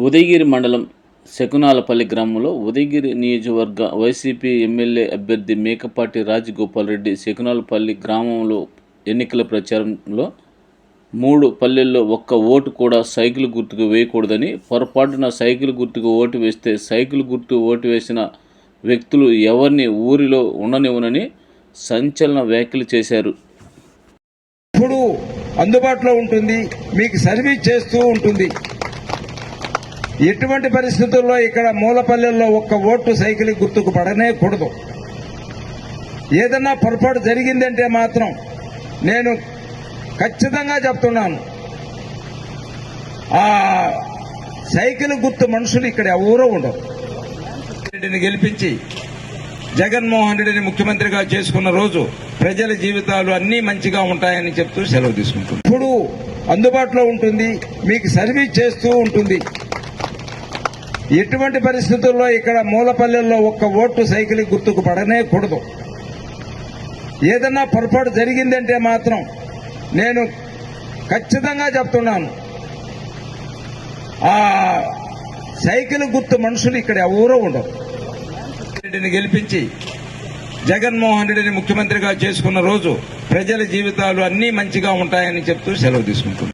ఉదయగిరి మండలం శకునాలపల్లి గ్రామంలో ఉదయగిరి నియోజకవర్గ వైసీపీ ఎమ్మెల్యే అభ్యర్థి మేకపాటి రాజగోపాల్ రెడ్డి శకునాలపల్లి గ్రామంలో ఎన్నికల ప్రచారంలో మూడు పల్లెల్లో ఒక్క ఓటు కూడా సైకిల్ గుర్తుకు వేయకూడదని పొరపాటున సైకిల్ గుర్తుకు ఓటు వేస్తే సైకిల్ గుర్తు ఓటు వేసిన వ్యక్తులు ఎవరిని ఊరిలో ఉండనివ్వనని సంచలన వ్యాఖ్యలు చేశారు. ఇప్పుడు అందుబాటులో ఉంటుంది మీకు సర్వీస్ చేస్తూ ఉంటుంది. ఎటువంటి పరిస్థితుల్లో ఇక్కడ మూలపల్లెల్లో ఒక్క ఓటు సైకిల్ గుర్తుకు పడనే కూడదు ఏదన్నా పొరపాటు జరిగిందంటే మాత్రం నేను ఖచ్చితంగా చెప్తున్నాను. ఆ సైకిల్ గుర్తు మనుషులు ఇక్కడ ఎవరూ ఉండరు. గెలిపించి జగన్మోహన్ రెడ్డిని ముఖ్యమంత్రిగా చేసుకున్న రోజు ప్రజల జీవితాలు అన్నీ మంచిగా ఉంటాయని చెప్తూ సెలవు తీసుకుంటుంది. ఇప్పుడు అందుబాటులో ఉంటుంది మీకు సర్వీస్ చేస్తూ ఉంటుంది. ఎటువంటి పరిస్థితుల్లో ఇక్కడ మూలపల్లెల్లో ఒక్క ఓటు సైకిల్ గుర్తుకు పడనే కూడదు ఏదన్నా పొరపాటు జరిగిందంటే మాత్రం నేను ఖచ్చితంగా చెప్తున్నాను. ఆ సైకిల్ గుర్తు మనుషులు ఇక్కడ ఎవరూ ఉండరు. రెడ్డిని గెలిపించి జగన్మోహన్ రెడ్డిని ముఖ్యమంత్రిగా చేసుకున్న రోజు ప్రజల జీవితాలు అన్నీ మంచిగా ఉంటాయని చెప్తూ సెలవు తీసుకుంటున్నాను